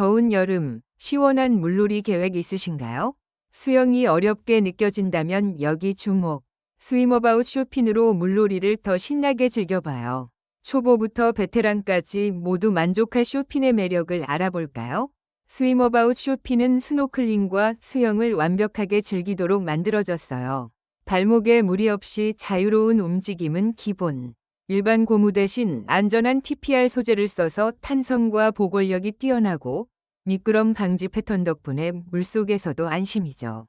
더운 여름, 시원한 물놀이 계획 있으신가요? 수영이 어렵게 느껴진다면 여기 주목. 스위머바웃 쇼핀으로 물놀이를 더 신나게 즐겨봐요. 초보부터 베테랑까지 모두 만족할 쇼핀의 매력을 알아볼까요? 스위머바웃 쇼핀은 스노클링과 수영을 완벽하게 즐기도록 만들어졌어요. 발목에 무리 없이 자유로운 움직임은 기본. 일반 고무 대신 안전한 TPR 소재를 써서 탄성과 보골력이 뛰어나고 미끄럼 방지 패턴 덕분에 물속에서도 안심이죠.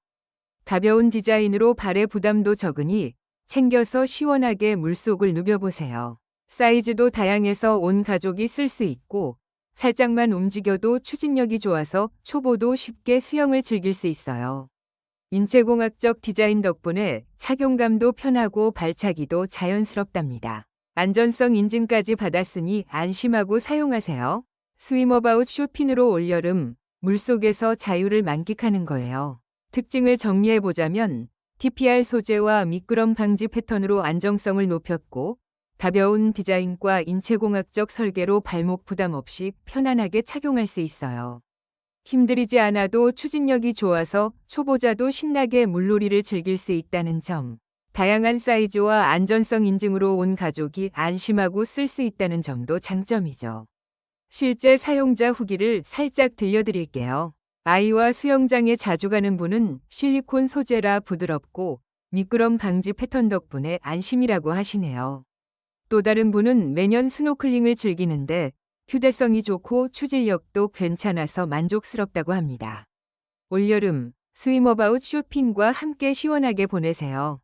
가벼운 디자인으로 발의 부담도 적으니 챙겨서 시원하게 물속을 누벼보세요. 사이즈도 다양해서 온 가족이 쓸 수 있고 살짝만 움직여도 추진력이 좋아서 초보도 쉽게 수영을 즐길 수 있어요. 인체공학적 디자인 덕분에 착용감도 편하고 발차기도 자연스럽답니다. 안전성 인증까지 받았으니 안심하고 사용하세요. 스위머바웃 쇼핀으로 올여름 물속에서 자유를 만끽하는 거예요. 특징을 정리해보자면 TPR 소재와 미끄럼 방지 패턴으로 안정성을 높였고 가벼운 디자인과 인체공학적 설계로 발목 부담 없이 편안하게 착용할 수 있어요. 힘들이지 않아도 추진력이 좋아서 초보자도 신나게 물놀이를 즐길 수 있다는 점. 다양한 사이즈와 안전성 인증으로 온 가족이 안심하고 쓸 수 있다는 점도 장점이죠. 실제 사용자 후기를 살짝 들려드릴게요. 아이와 수영장에 자주 가는 분은 실리콘 소재라 부드럽고 미끄럼 방지 패턴 덕분에 안심이라고 하시네요. 또 다른 분은 매년 스노클링을 즐기는데 휴대성이 좋고 추진력도 괜찮아서 만족스럽다고 합니다. 올여름 스위머바웃 쇼핑과 함께 시원하게 보내세요.